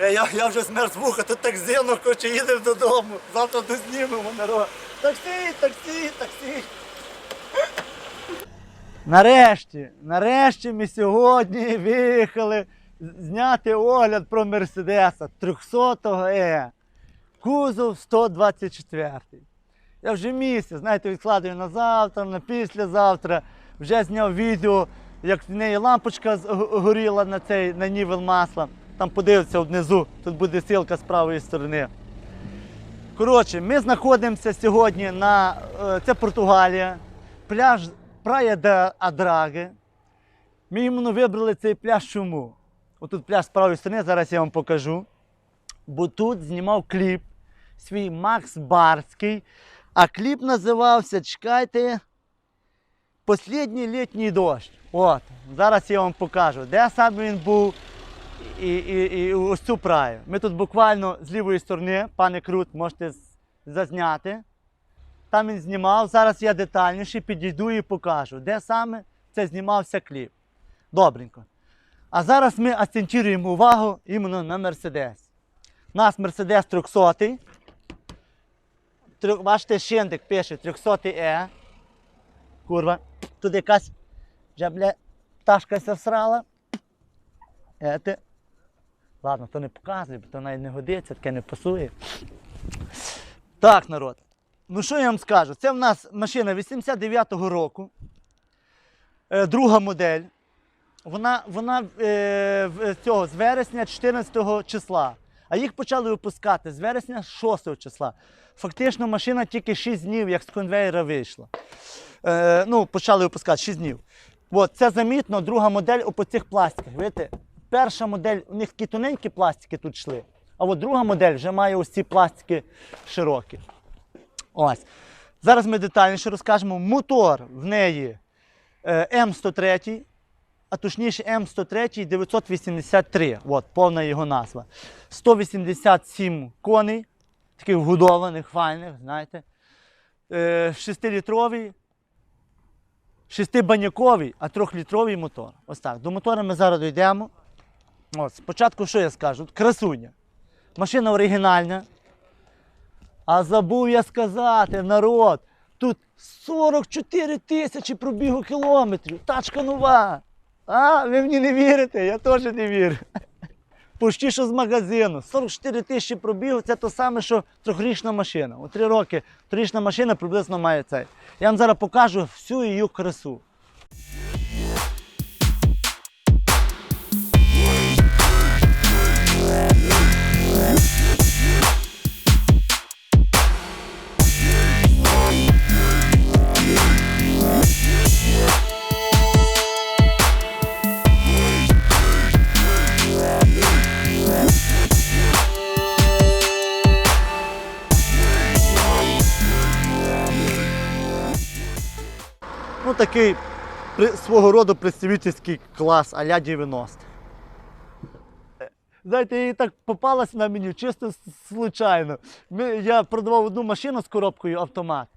Е, Я, я вже змерз вуха, тут так зимно, хоче їдемо додому. Завтра дознімемо народ. Таксі, таксі, таксі. Нарешті, нарешті ми сьогодні виїхали зняти огляд про Мерседеса 300-го Е. Кузов 124. Я вже місяць, знаєте, відкладаю на завтра, на післязавтра. Вже зняв відео, як в неї лампочка горіла на цей на нівел масла. Там подивиться внизу, тут буде силка з правої сторони. Коротше, ми знаходимося сьогодні на е, це Португалія, пляж Прая де Адраги. Ми іменно вибрали цей пляж чому? Отут пляж з правої сторони, зараз я вам покажу. Бо тут знімав кліп свій Макс Барський, а кліп називався Чекайте. Послідній літній дощ. От, зараз я вам покажу, де саме він був і, і, і ось цю праю. Ми тут буквально з лівої сторони, пане Крут, можете зазняти. Там він знімав. Зараз я детальніше підійду і покажу, де саме це знімався кліп. Добренько. А зараз ми акцентуємо увагу іменно на Мерседес. У нас Мерседес 300. Бачите, шиндик пише 300 Е. Курва. Тут якась вже, бля, пташка ся всрала. Ете. Ладно, то не показує, бо то навіть не годиться, таке не пасує. Так, народ. Ну що я вам скажу? Це в нас машина 89-го року. Е, друга модель. Вона, вона е, в- цього, з вересня 14 числа. А їх почали випускати з вересня 6 числа. Фактично машина тільки 6 днів, як з конвейера вийшла. Е, ну, почали випускати 6 днів. От, це замітно, друга модель по цих пластиках. Видите? Перша модель, у них такі тоненькі пластики тут йшли. А от друга модель вже має ось ці пластики широкі. Ось. Зараз ми детальніше розкажемо. Мотор в неї е, М103, а точніше М103 983. От, повна його назва. 187 коней, таких вгодованих, файних, знаєте. Е, 6-літровий, 6-баняковий, а 3-літровий мотор. Ось так. До мотора ми зараз дійдемо. От, спочатку що я скажу? Красуня. Машина оригінальна. А забув я сказати, народ, тут 44 тисячі пробігу кілометрів. Тачка нова. А, ви мені не вірите? Я теж не вірю. Пущі, що з магазину. 44 тисячі пробігу це те саме, що трьохрічна машина. У три роки трьохрічна машина приблизно має цей. Я вам зараз покажу всю її красу. Ну, такий свого роду представительський клас а-ля 90. Знаєте, їй так попалась на меню чисто случайно. Я продавав одну машину з коробкою автомат.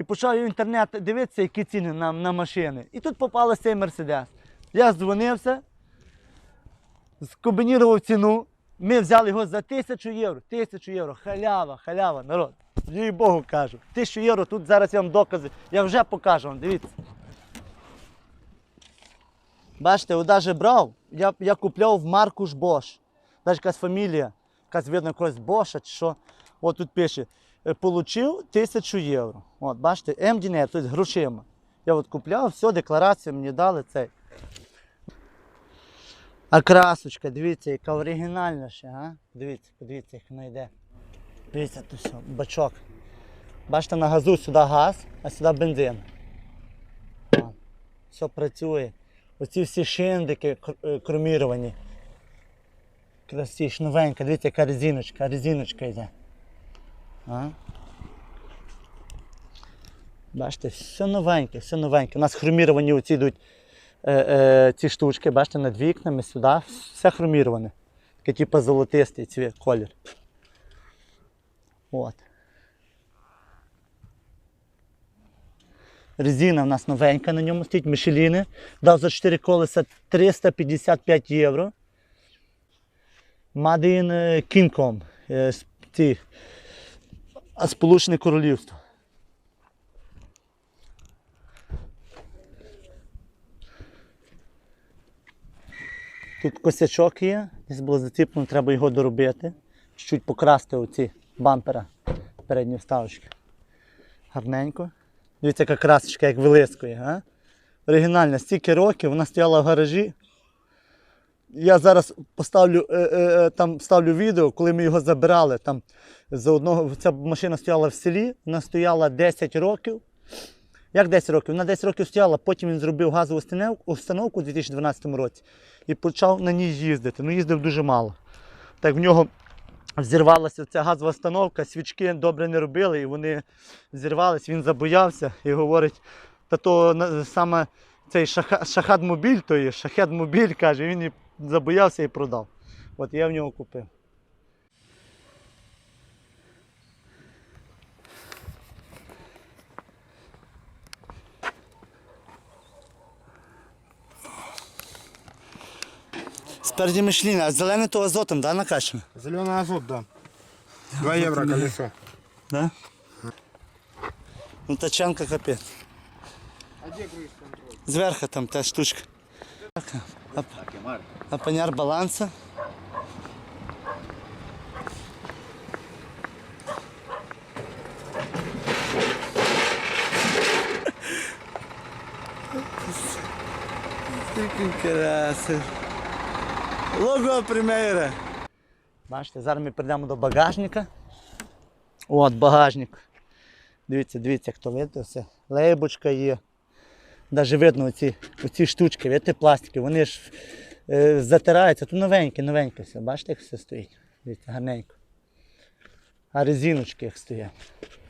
І почав в інтернет дивитися, які ціни на, на машини. І тут попався цей Мерседес. Я дзвонився, скомбінував ціну. Ми взяли його за тисячу євро. Тисячу євро. Халява, халява, народ. Їй Богу кажу. Тисячу євро, тут зараз я вам докази. Я вже покажу вам, дивіться. Бачите, от навіть брав, я, я купляв в марку ж Bosch. Навіть якась фамілія, якась видно якогось Боша чи що. От тут пише, е, получив тисячу євро. От, бачите, МДНР, тобто грошима. Я от купляв, все, декларацію мені дали цей. А красочка, дивіться, яка оригінальна ще, а? Дивіться, подивіться, як вона йде. Дивіться, тут все, бачок. Бачите, на газу сюди газ, а сюди бензин. Все працює. Оці всі шиндики е, кроміровані. Красиш, новенька, дивіться, яка резиночка, резиночка йде. А? Бачите, все новеньке, все новеньке. У нас хроміровані оці йдуть е, е, ці штучки, бачите, над вікнами сюди, все хроміроване. Таке типу золотистий цвіт, колір. От. Резина в нас новенька на ньому стоїть, Мішеліни. Дав за 4 колеса 355 євро. Е, з- Ці, Сполучене Королівство. Тут косячок є, десь було заціплено, треба його доробити. Чуть покрасти оці бампера передні вставочки. Гарненько. Дивіться, яка красочка, як вилискує. А? Оригінальна, стільки років, вона стояла в гаражі. Я зараз поставлю, е, е, е, там ставлю відео, коли ми його забирали. Там за одного, ця машина стояла в селі, вона стояла 10 років. Як 10 років? Вона 10 років стояла, потім він зробив газову установку у 2012 році і почав на ній їздити. Ну, їздив дуже мало. Так в нього зірвалася ця газова установка, свічки добре не робили, і вони зірвались, він забоявся і говорить, та то саме цей шаха, шахад мобіль, то є шахед мобіль, каже, він і забоявся і продав. От я в нього купив. Спереді Мишліна, а зелене то азотом, да, накачано? Зеленый азот, да. 2 евро колесо. Да? Ну тачанка капець. А где круиз контроль? Зверху там та штучка. А, а поняр баланса. Скільки краси. Лого примейра. Бачите, зараз ми прийдемо до багажника. От багажник. Дивіться, дивіться, як то видно все. Лейбочка є. Навіть видно оці, оці штучки, видите, пластики, вони ж е, затираються. Тут новеньке, новеньке все. Бачите, як все стоїть? Дивіться, гарненько. А резиночки як стоять.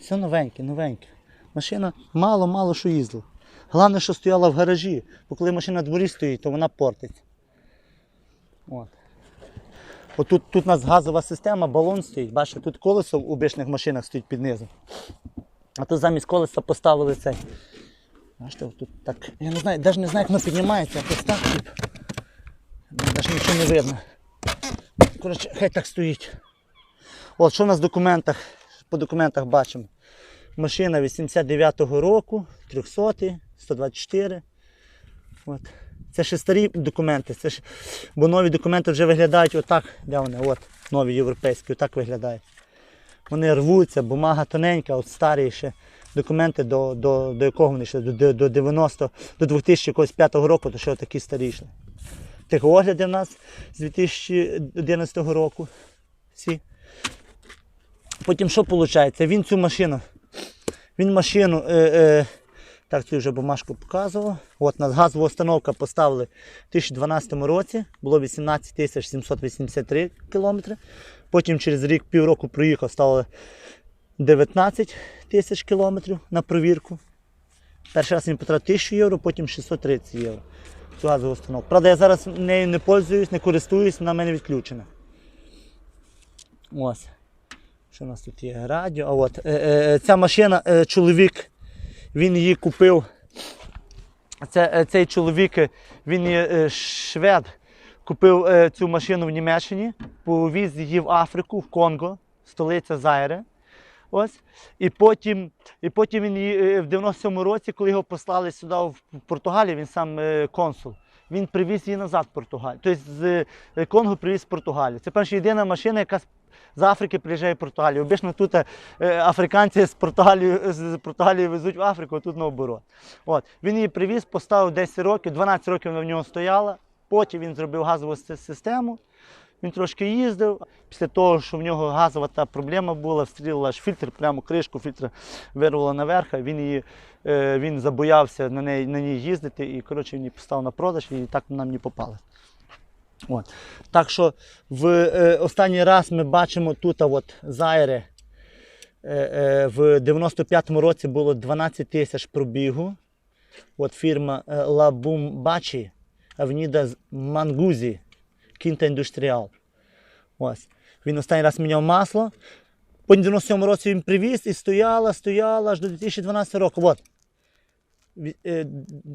Все новеньке, новеньке. Машина мало-мало що їздила. Головне, що стояла в гаражі, бо коли машина на дворі стоїть, то вона портиться. От. Отут тут у нас газова система, балон стоїть. Бачите, тут колесо в обичних машинах стоїть під низом. А тут замість колеса поставили цей. Бачите, тут так. Я не знаю, навіть не знаю, як воно піднімається, якось так, тип. Навіть нічого не видно. Коротше, хай так стоїть. От, що в нас в документах? По документах бачимо. Машина 89-го року, 300, 124. От. Це ще старі документи, це ж, бо нові документи вже виглядають отак, де вони, от, нові європейські, отак виглядають. Вони рвуться, бумага тоненька, от старі ще документи до, до, до якого вони йшли, до, до 90, до 2005 року, то що такі старі йшли. Техогляди в нас з 2011 року. Всі. Потім що виходить? Він цю машину. Він машину. Е, е, так, цю вже бумажку показував. От нас газова установка поставили в 2012 році, було 18 тисяч 783 кілометри. Потім через рік півроку проїхав, стало 19 тисяч кілометрів на провірку. Перший раз він потратив 1000 євро, потім 630 євро. Цю газову установку. Правда, я зараз нею не пользуюсь, не користуюсь, вона в мене відключена. Ось. Що у нас тут є? Радіо. А от, е, е, ця машина, е, чоловік, він її купив. Це, е, цей чоловік, е, він е, швед, купив цю машину в Німеччині, повіз її в Африку, в Конго, столиця Зайре. Ось. І потім, і потім він її в 97-му році, коли його послали сюди в Португалію, він сам консул. Він привіз її назад в Португалію. Тобто з е, Конго привіз в Португалію. Це перша єдина машина, яка з- Африки приїжджає в Португалію. Обично тут е, африканці з Португалії, з Португалії везуть в Африку, а тут наоборот. От. Він її привіз, поставив 10 років, 12 років вона в нього стояла. Потім він зробив газову систему. Він трошки їздив. Після того, що в нього газова та проблема була, встрілила аж фільтр, прямо кришку фільтра вирвала наверх, він її е, він забоявся на неї на ній їздити і коротше він її на продаж і так вона мені попала. От. Так що в е, останній раз ми бачимо тут от Зайре. Е, е, в 95-му році було 12 тисяч пробігу. От фірма е, Bumbachi, Авніда Мангузі, Кінта Індустріал. Ось. Він останній раз міняв масло. В 97 році він привіз і стояла, стояла аж до 2012 року. От. Ві- е,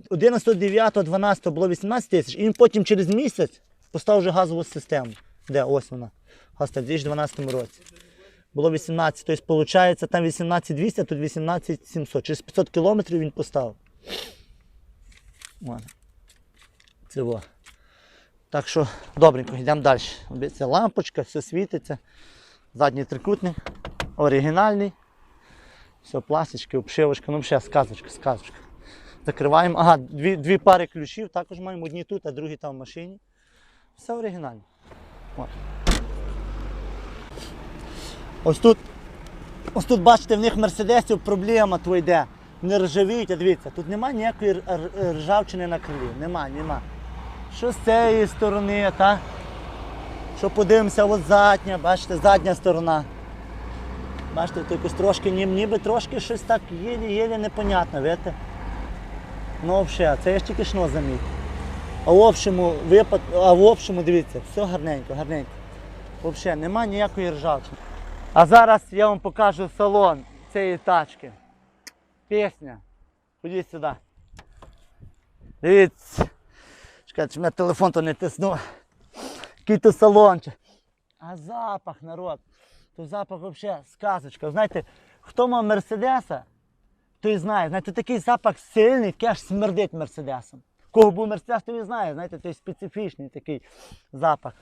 11.09.12 було 18 тисяч, і він потім через місяць поставив вже газову систему. Де ось вона? Газ в 2012 році. Було 18, тобто виходить там 18200, а тут 18700. Через 500 кілометрів він поставив. Це во. Так що, добренько, йдемо далі. Це лампочка, все світиться. Задній трикутник, оригінальний. Все, пластички, обшивочка, ну ще сказочка, сказочка. Закриваємо. Ага, дві, дві пари ключів, також маємо одні тут, а другі там в машині. Все оригінально. От. Ось тут, ось тут, бачите, в них мерседесів проблема то йде. Не ржавіють, а дивіться, тут немає ніякої ржавчини на крилі. Нема, нема. Що з цієї сторони, та? Що подивимося, от задня, бачите, задня сторона. Бачите, якось трошки, ніби трошки щось так єлі-єлі непонятно, видите? Ну, взагалі, це я ж тільки шно замітив. А в общому, випад... а в общому, дивіться, все гарненько, гарненько. Взагалі, нема ніякої ржавчини. А зараз я вам покажу салон цієї тачки. Пісня. Ходіть сюди. Дивіться. Чекайте, щоб мене телефон то не тиснув. Який то салончик. А запах, народ. То запах взагалі сказочка. Знаєте, хто мав Мерседеса, той знає. Знаєте, такий запах сильний, такий аж смердить Мерседесом. Кого був Мерседес, той знає, знаєте, той специфічний такий запах.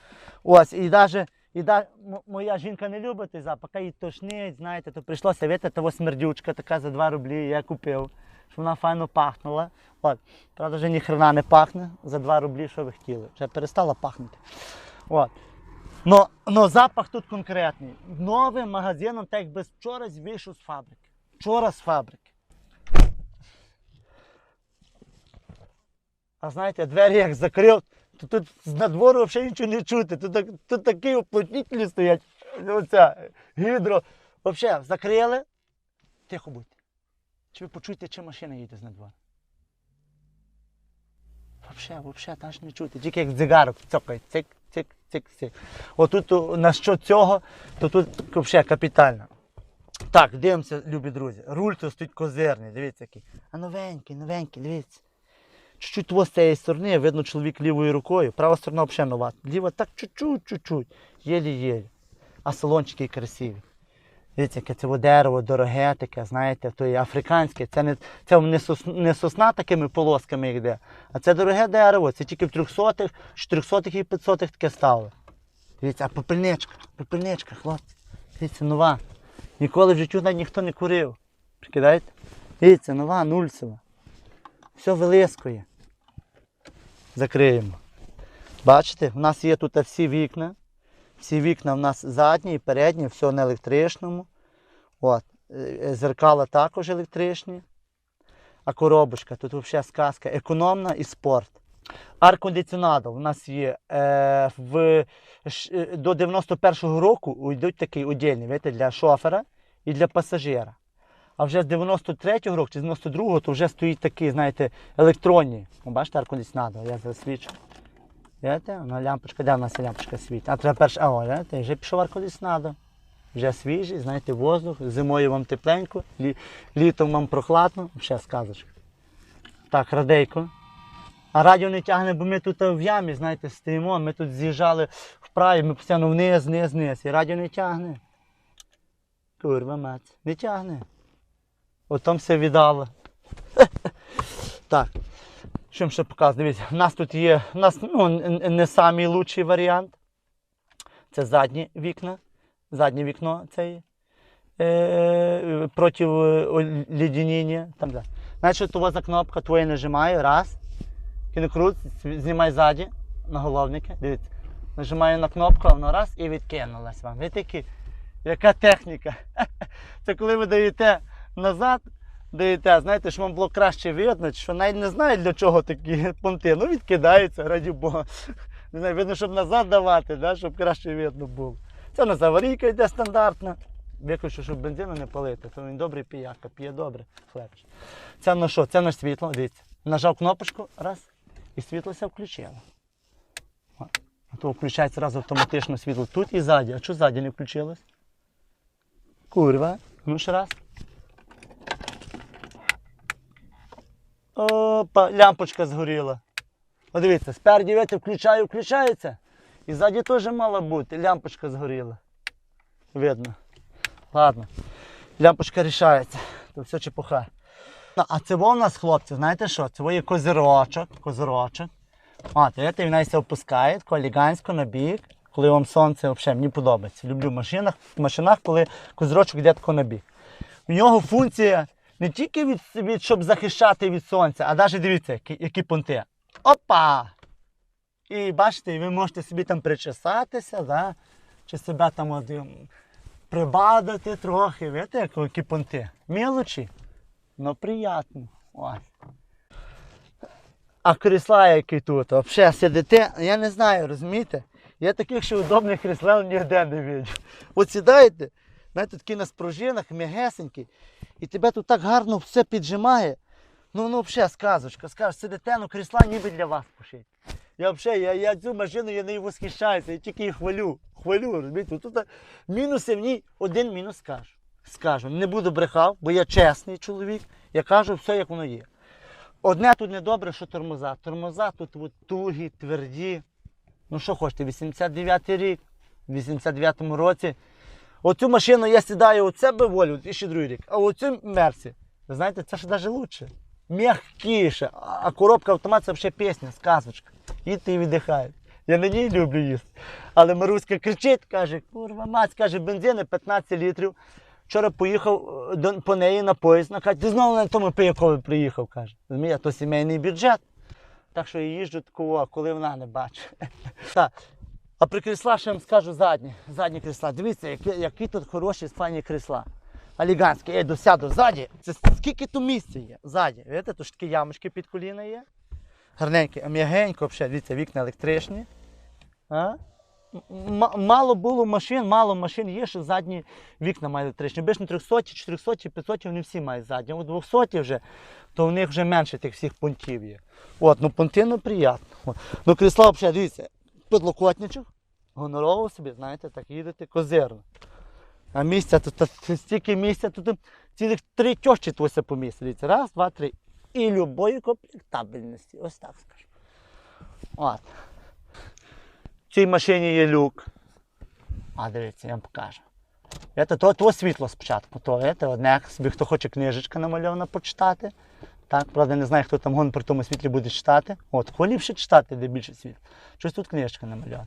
Ось, і навіть і да, моя жінка не любить той запах, а їй тошнить, знаєте, то прийшлося вити того смердючка така за 2 рублі, я купив, щоб вона файно пахнула. От. Правда, вже ні хрена не пахне за 2 рублі, що ви хотіли. Вже перестала пахнути. От. Но, но запах тут конкретний. Новим магазином, так якби вчора вийшов з фабрики. Вчора з фабрики. А знаєте, двері як закрив, то тут з надвору взагалі нічого не чути. Тут, тут такі уплотнітелі стоять. Оця гідро. Взагалі, закрили. Тихо будьте. Чи ви почуєте, чи машина їде з надвору? Взагалі, взагалі, та ж не чути. Тільки як дзигарок цокає. Цик, цик, цик, цик. Отут на що цього, то тут взагалі капітально. Так, дивимося, любі друзі. Руль тут стоїть козирний, дивіться який. А новенький, новенький, дивіться. Чуть-чуть з цієї сторони, видно чоловік лівою рукою, права сторона взагалі нова. Ліва так чуть-чуть, чуть-чуть, єлі-єлі. А салончики красиві. Дивіться, яке це дерево, дороге таке, знаєте, то є африканське. Це не, це не, сос, не сосна такими полосками йде, а це дороге дерево. Це тільки в 300-х, 400-х і 500-х таке ставили. Дивіться, а попельничка, попельничка, хлопці. Дивіться, нова. Ніколи в житті навіть ніхто не курив. Прикидаєте? Дивіться, нова, нульцева. Все вилискує. Закриємо. Бачите, в нас є тут всі вікна. Всі вікна в нас задні і передні, все на електричному. От. е, Зеркала також електричні. А коробочка, тут взагалі сказка економна і спорт. Аркондиціонадор у нас є е, в, е, до 91-го року йдуть удільний видите, для шофера і для пасажира. А вже з 93-го року чи з 92-го то вже стоїть такий, знаєте, електронні. О, бачите, аркондиціонадор, я засвідчу. Бачите, вона лямпочка, де в нас лямпочка світить? А треба перше, а о, бачите, вже пішов аркондиціонадор. Вже свіжий, знаєте, воздух, зимою вам тепленько, лі, літом вам прохладно, ще сказочка. Так, радейко. А радіо не тягне, бо ми тут в ямі, знаєте, стоїмо, ми тут з'їжджали вправі, ми постійно вниз, вниз, вниз. І радіо не тягне. Курва мать, не тягне. От там все віддало. так. Що ще показати? Дивіться, у нас тут є, у нас ну, не лучший варіант. Це задні вікна. Заднє вікно це е, проти леденіння. Там, да. Значить, у вас кнопка, твоє нажимаю, раз. Кінокрут, знімай ззаді, наголовники. Дивіться. Нажимаю на кнопку, воно раз і відкинулась вам. Ви такі, яка техніка? Це коли ви даєте назад, даєте, знаєте, що вам було краще видно, що навіть не знаю, для чого такі понти. Ну, відкидаються, раді Бога. Не знаю, видно, щоб назад давати, да, щоб краще видно було. Це у нас аварійка йде стандартна. Виключу, щоб бензину не палити, то він добрий піяка, п'є добре, хлебче. Це на що? Це на світло, дивіться. Нажав кнопочку, раз, і світло все включило. А то включається одразу автоматично світло тут і ззаді. А що ззаді не включилось? Курва. Ну ще раз. Опа, лямпочка згоріла. О, дивіться, спереді видите, включаю, включається. І ззаді теж мала бути. Лямпочка згоріла. Видно. Ладно. Лямпочка рішається. То все чепуха. А це в нас, хлопці, знаєте що? Це є козирочок. Козирочок. От, видите, він навіть опускає, тако елегантсько на бік. Коли вам сонце взагалі мені подобається. Люблю в машинах, в машинах, коли козирочок йде тако на бік. У нього функція не тільки від, від, щоб захищати від сонця, а навіть дивіться, які, які понти. Опа! І бачите, ви можете собі там причесатися, да? чи себе там от, ем, прибадати трохи, видите, як- які понти. Мілочі, но приємно. Ось. А крісла які тут, взагалі сидите, я не знаю, розумієте? Я таких ще удобних крісел ніде не бачив. От сідаєте, знаєте, такі на спружинах, м'ягесенькі, і тебе тут так гарно все піджимає. Ну, ну, взагалі, сказочка, скажеш, сидите, ну крісла ніби для вас пошить. Я взагалі, я, я цю машину, я нею восхищаюся, я тільки її хвалю. Хвалю, розумієте? Тут мінуси в ній, один мінус скажу. Скажу, не буду брехав, бо я чесний чоловік, я кажу все, як воно є. Одне тут недобре, що тормоза. Тормоза тут от, тугі, тверді. Ну що хочете, 89-й рік, в 89-му році. Оцю машину я сідаю у себе волю, 2002 рік. А оцю мерсі, ви знаєте, це ж навіть краще. М'якіше. А коробка автомат це взагалі пісня, сказочка. І віддихають. Я на ній люблю їсти. Але Маруська кричить, каже, курва, мать, каже, бензини 15 літрів. Вчора поїхав е, до, по неї на поїзд, вона каже, ти знову на тому пиякові приїхав, каже. Розумієте, то сімейний бюджет. Так що я їжджу такого, коли вона не бачить. А при крісла ще вам скажу задні. Задні крісла. Дивіться, які, які тут хороші файні крісла. Аліганські. Я йду сяду ззаді. Це скільки тут місця є? Ззаді. Видите, тут такі ямочки під коліна є. Гарненькі, м'ягенько, взагалі, дивіться, вікна електричні. А? Мало було машин, мало машин є, що задні вікна мають електричні. Більш не 300, 400, 500 вони всі мають задні. А 200 вже, то в них вже менше тих всіх пунктів є. От, ну понти, ну приємно. Ну крісла взагалі, дивіться, підлокотничок, гонорово собі, знаєте, так їдете козирно. А місця тут, стільки місця, тут цілих три тьощі твося помісти. Раз, два, три. І любої комплектабельності. Ось так скажу. От. В цій машині є люк. А дивіться, я вам покажу. Це то, то світло спочатку, то це одне, собі хто хоче книжечка намальована почитати. Так, правда, не знаю, хто там гон при тому світлі буде читати. От, ліпше читати, де більше світла. Щось тут книжечка намальована.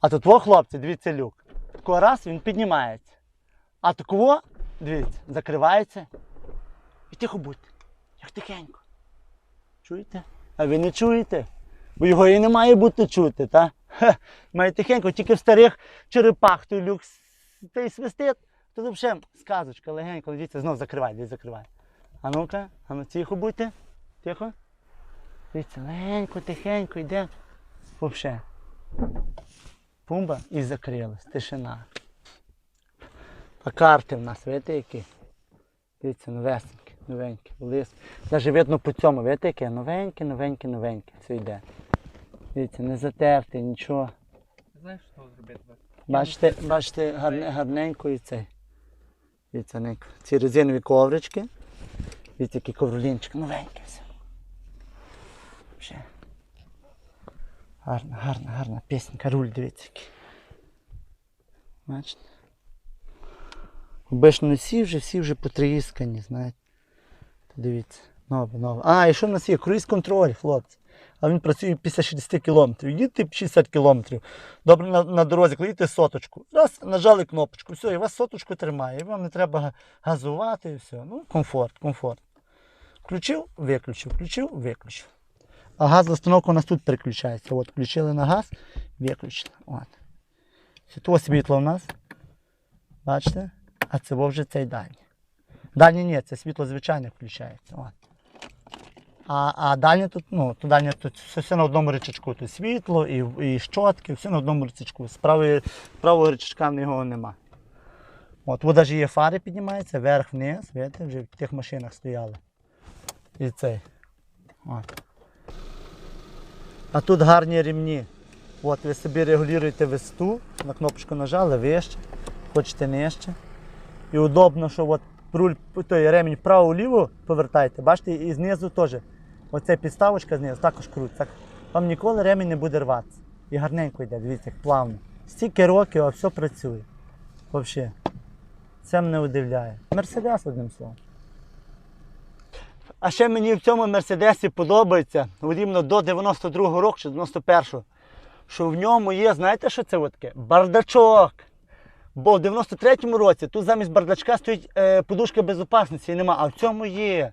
А тут во, хлопці, дивіться люк. Такого раз він піднімається. А такого, дивіться, закривається. І тихо будьте. Як тихенько. Чуєте? А ви не чуєте? Бо його і не має бути чути, та? Хе, має тихенько, тільки в старих черепах той люк с- той свистить, то взагалі сказочка легенько, дивіться, знов закривай, десь закривай. А ну-ка, а ну тихо будьте. Тихо. Дивіться, легенько, тихенько йде. Взагалі. Пумба і закрилась. Тишина. А карти в нас, видите, які? Дивіться, новесенькі, новенькі, лист. Навіть видно по цьому, видите, яке? Новеньке, новеньке, новеньке. Все йде. Дивіться, не затерте, нічого. Знаєш, що зробити? Бачите, бачите, гарне, гарненько і цей. Дивіться. Ці резинові коврички. Дивіться, який ковролінчик, новенький все. Ще. Гарна, гарна, гарна пісенька, руль, дивіться який. Бачите? Обично всі вже, всі вже потріскані, знаєте. Дивіться, нове, нове. А, і що в нас є? Круїз контроль, хлопці. А він працює після 60 кілометрів. Їдьте 60 кілометрів. Добре на, на дорозі, кладіть соточку. Раз, нажали кнопочку, все, і вас соточку тримає. І вам не треба газувати і все. Ну, комфорт, комфорт. Включив, виключив, включив, виключив. А газ установка у нас тут переключається. От, включили на газ, виключили. От. Світло світло у нас. Бачите? А це вже цей дальній. Дальній ні, це світло звичайне включається. От. А, а дальнє тут, ну, то дальнє тут все, все на одному рычажку. Тут світло і, і щотки, все на одному рычажку. З правої, правого рычажка в нього нема. От, тут навіть є фари піднімаються, вверх-вниз, бачите, вже в тих машинах стояли. І цей. От. А тут гарні ремні. От ви собі регулюєте висоту, на кнопочку нажали, вище, хочете нижче. І удобно, що от руль, той ремінь вправо-ліво повертаєте, бачите, і знизу теж. Оце підставочка знизу також крутиться. Вам ніколи ремінь не буде рватися. І гарненько йде, дивіться, як плавно. Стільки років, а все працює. Взагалі. Це мене удивляє. Мерседес, одним словом. А ще мені в цьому мерседесі подобається, іменно до 92-го року чи 91-го, що в ньому є, знаєте, що це таке? Бардачок. Бо в 93-му році тут замість бардачка стоїть е, подушка безпечності і нема, а в цьому є.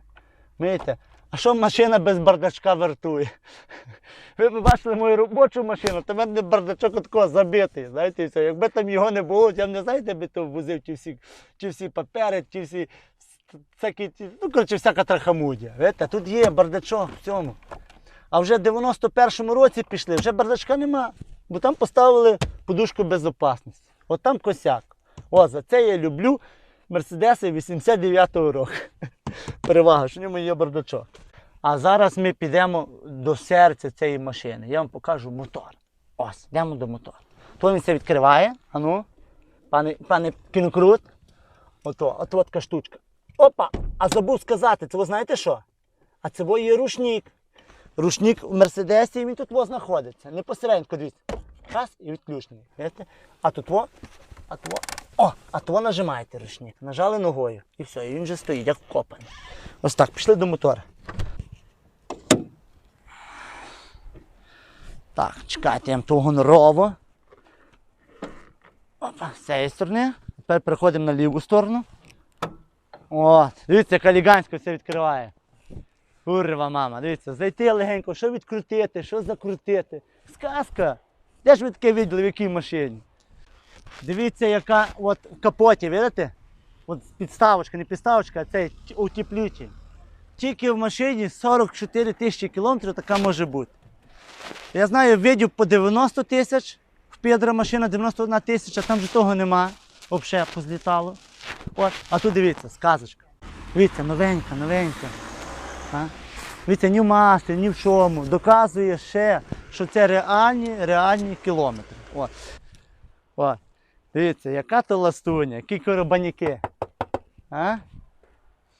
Знаєте, а що машина без бардачка вартує? Ви б бачили мою робочу машину, то в мене бардачок такого забитий. Знаєте, все. Якби там його не було, я б не знаєте, би то возив ті всі, ті всі папери, ті всі всякі, ну, коротше, всяка трахамудія. Видите, тут є бардачок в цьому. А вже в 91-му році пішли, вже бардачка нема, бо там поставили подушку безпечності. От там косяк. О, за це я люблю Мерседеси 89-го року. Перевага, що в ньому є бардачок. А зараз ми підемо до серця цієї машини. Я вам покажу мотор. Ось, йдемо до мотора. То він це відкриває. Ану, пане, пане кінокрут. Ото, от така штучка. Опа! А забув сказати, це ви знаєте що? А це во є рушник. Рушник в Мерседесі, і він тут во знаходиться. Не посередньо, дивіться. Раз і відключений. А тут во, а тут во. О, а то нажимаєте рушник. Нажали ногою. І все, і він вже стоїть, як вкопаний. Ось так, пішли до мотора. Так, чекайте, я вам то гонорово. Опа, з цієї сторони. Тепер переходимо на ліву сторону. От, дивіться, як елегантсько все відкриває. Курва, мама, дивіться, зайти легенько, що відкрутити, що закрутити. Сказка. Де ж ви таке виділи, в якій машині? Дивіться, яка от в капоті, видите? От підставочка, не підставочка, а цей т- Тільки в машині 44 тисячі кілометрів така може бути. Я знаю, видів по 90 тисяч, в Педро машина 91 тисяча, там же того нема. Взагалі позлітало. От. А тут дивіться, сказочка. Дивіться, новенька, новенька. А? Дивіться, ні в маслі, ні в чому. Доказує ще, що це реальні, реальні кілометри. От. От. Дивіться, яка то ластуня, які коробаніки. А?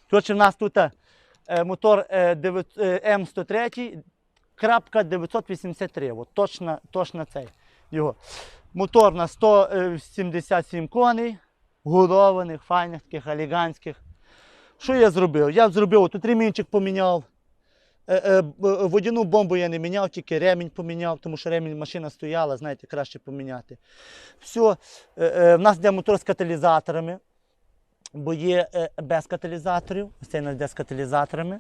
Коротше, в нас тут е, мотор е, е, М103, крапка 983. От точно, точно цей його. Мотор на 177 коней, годованих, файних, таких елегантських. Що я зробив? Я зробив, тут ремінчик поміняв. Е, е, б- Водяну бомбу я не міняв, тільки ремінь поміняв, тому що ремінь машина стояла, знаєте, краще поміняти. Все, е, е, в нас йде мотор з каталізаторами, бо є е, без каталізаторів, ось цей нас йде з каталізаторами.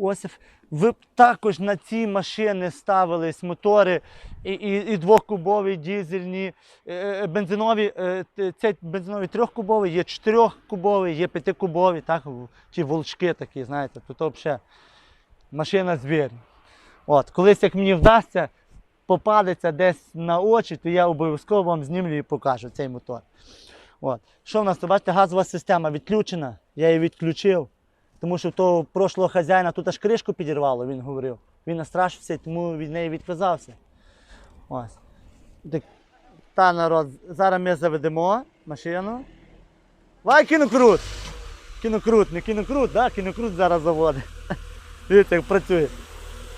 Ось ви також на ці машини ставились мотори і, і, і двохкубові, дізельні, е, е, бензинові. е, Цей бензиновий трьохкубовий, є чотирьохкубовий, є п'ятикубові, так, ті волчки такі, знаєте, то взагалі машина звір. От, колись як мені вдасться попадеться десь на очі, то я обов'язково вам знімлю і покажу цей мотор. От. Що в нас? То бачите, газова система відключена. Я її відключив. Тому що того прошлого хазяїна тут аж кришку підірвало, він говорив. Він настрашився, тому від неї відказався. Ось. Та народ, зараз ми заведемо машину. Вай кінокрут! Кінокрут, не кінокрут, да? кінокрут зараз заводить. Дивіться, як працює.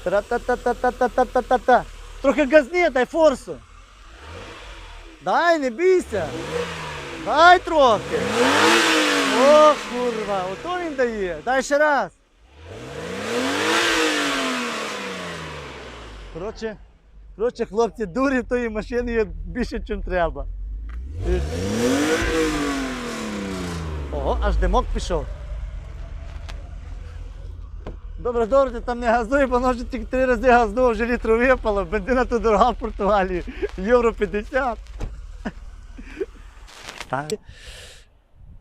Та-та-та-та-та-та-та-та-та. Трохи газні, дай форсу. Дай, не бійся. Дай трохи. О, курва, ото він дає. Дай ще раз. Коротше, коротше, хлопці, дурі тої машини є більше, ніж треба. Ого, аж димок пішов. Добре, добре, ти там не газуй, бо воно вже тільки три рази газнув, вже літру випало, бензина тут дорога в Португалії, євро 50. Так.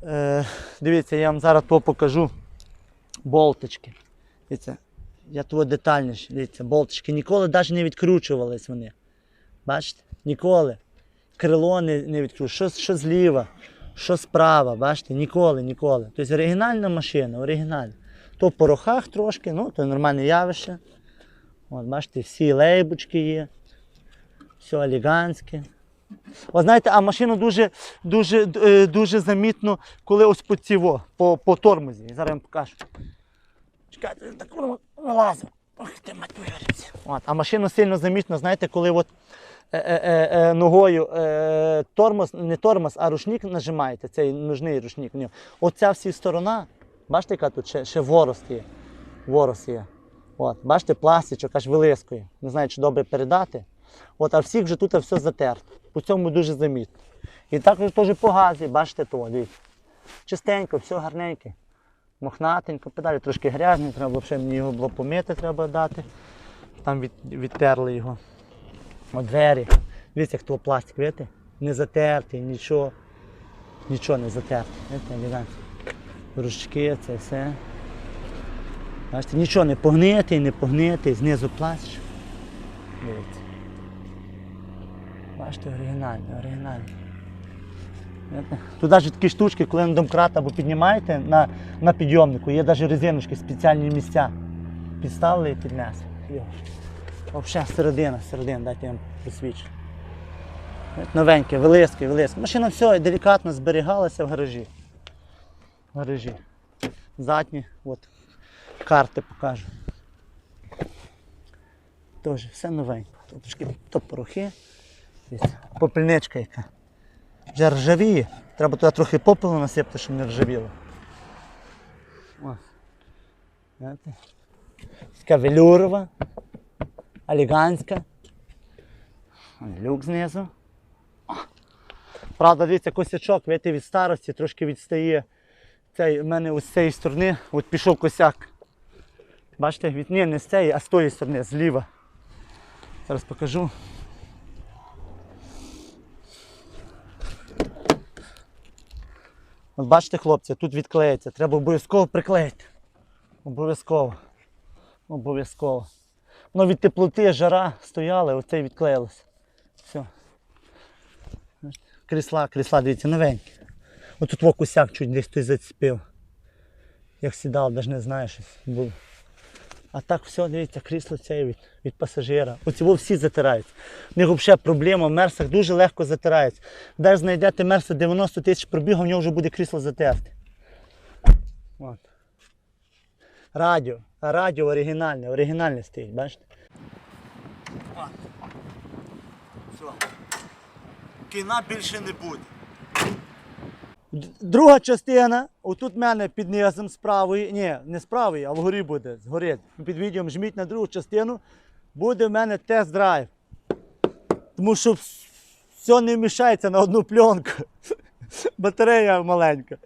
Е, дивіться, я вам зараз покажу. Болтички. Дивіться, я того детальніше, дивіться, болтички. Ніколи навіть не відкручувались вони. Бачите? Ніколи. Крило не, не відкручувалось. Що, що зліва, що справа, бачите? Ніколи, ніколи. Тобто оригінальна машина, оригінальна. То в порохах трошки, ну, то нормальне явище. От, бачите, всі лейбочки є. Все елегантське. О, знаєте, а машину дуже, дуже, е, дуже замітно, коли ось по ціво, по, по тормозі. Зараз я вам покажу. Чекайте, так воно. Ох, ти. От, а машину сильно замітно, знаєте, коли от е, е, е, е, ногою е, тормоз, не тормоз, а рушник нажимаєте, цей ножний рушник. Оця всі сторона, бачите, яка тут ще, ще ворос є. Ворос є. От, бачите, пластичок аж вилискує. Не знаю, чи добре передати. От, а всіх вже тут все затерто. По цьому дуже замітно. І також теж по газі, бачите, то, дивіться. Чистенько, все гарненьке. Мохнатенько, педалі трошки грязні, треба ще мені його було помити, треба дати. Там від, відтерли його. О, двері. Дивіться, як того пластик, видите? Не затертий, нічого. Нічого не затертий. Видите. Ручки, це все. Бачите, нічого не погнитий, не погнитий, знизу плащ. Дивіться. Бачите, оригінальний, оригінальний. Тут навіть такі штучки, коли на домкрат або піднімаєте на, на підйомнику, є навіть резиночки, спеціальні місця. Підставили і піднесли. Взагалі середина, середина, дайте я вам. Знаєте, Новеньке, велике, велике. Машина все делікатно зберігалася в гаражі. Гаражі. Задні, от, карти покажу. Теж все новеньке. Тут трошки то порохи. Попільничка яка. Вже ржавіє. Треба туди трохи попелу насипати, щоб не ржавіло. О. Знаєте? Така велюрова, елегантська. Люк знизу. Правда, дивіться, косячок, видите, від старості трошки відстає. Цей, у мене з цієї сторони от пішов косяк. Бачите, від, ні, не з цієї, а з тої сторони, зліва. Зараз покажу. От бачите, хлопці, тут відклеїться. Треба обов'язково приклеїти. Обов'язково. Обов'язково. Ну від теплоти, жара стояли, оце відклеїлося. Все. Крісла, крісла, дивіться, новенькі. Ось тут во косяк чуть десь хтось зацепив. Як сідав, навіть не знаю, щось було. А так все, дивіться, крісло це від, від пасажира. Оці всі затираються. У них взагалі проблема в мерсах дуже легко затирається. Де знайдете мерса 90 тисяч пробігу, в нього вже буде крісло затерти. От. Радіо. А радіо оригінальне, оригінальне стоїть, бачите? Кіна більше не буде. Друга частина, отут в мене під низом з правої, ні, не з правої, а вгорі буде, згори. Під відео жміть на другу частину, буде в мене тест-драйв. Тому що все не вміщається на одну пленку. Батарея маленька.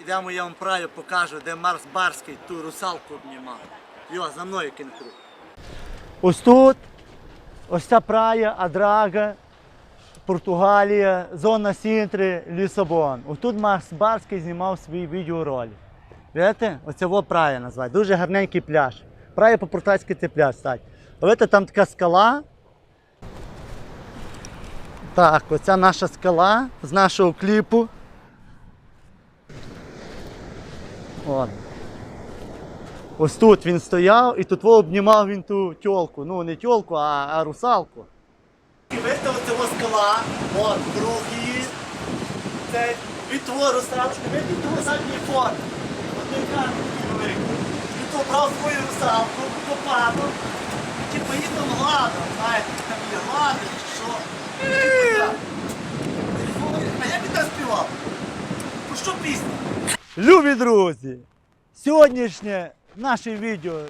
Ідемо, я вам праві покажу, де Марс Барський ту русалку обнімав. Йо, за мною кінкру. Ось тут, ось ця прая, Адрага, Португалія, зона Сінтри, Лісабон. Ось тут Марс Барський знімав свій відеоролик. Видите? Оце во прая називають. Дуже гарненький пляж. Прая по-португальськи це пляж, стать. Видите, там така скала. Так, оця наша скала з нашого кліпу. От. Ось тут він стояв і тут обнімав він ту тьолку. Ну не тьолку, а, а русалку. Скала, от круг її. Це від того русалочки, видите, від того задній фон. От камінь великий. Брав свою русалку, попаду. Чи поїдемо ладно, знаєте, там є чи що. А як він співав? Про що пісня? Любі друзі! Сьогоднішнє наше відео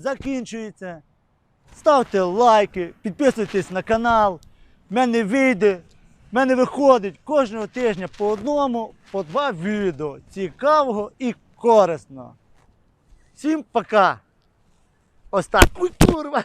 закінчується. Ставте лайки, підписуйтесь на канал. В мене вийде, мене виходить кожного тижня по одному, по два відео. Цікавого і корисного. Всім пока! Ось так. Курва!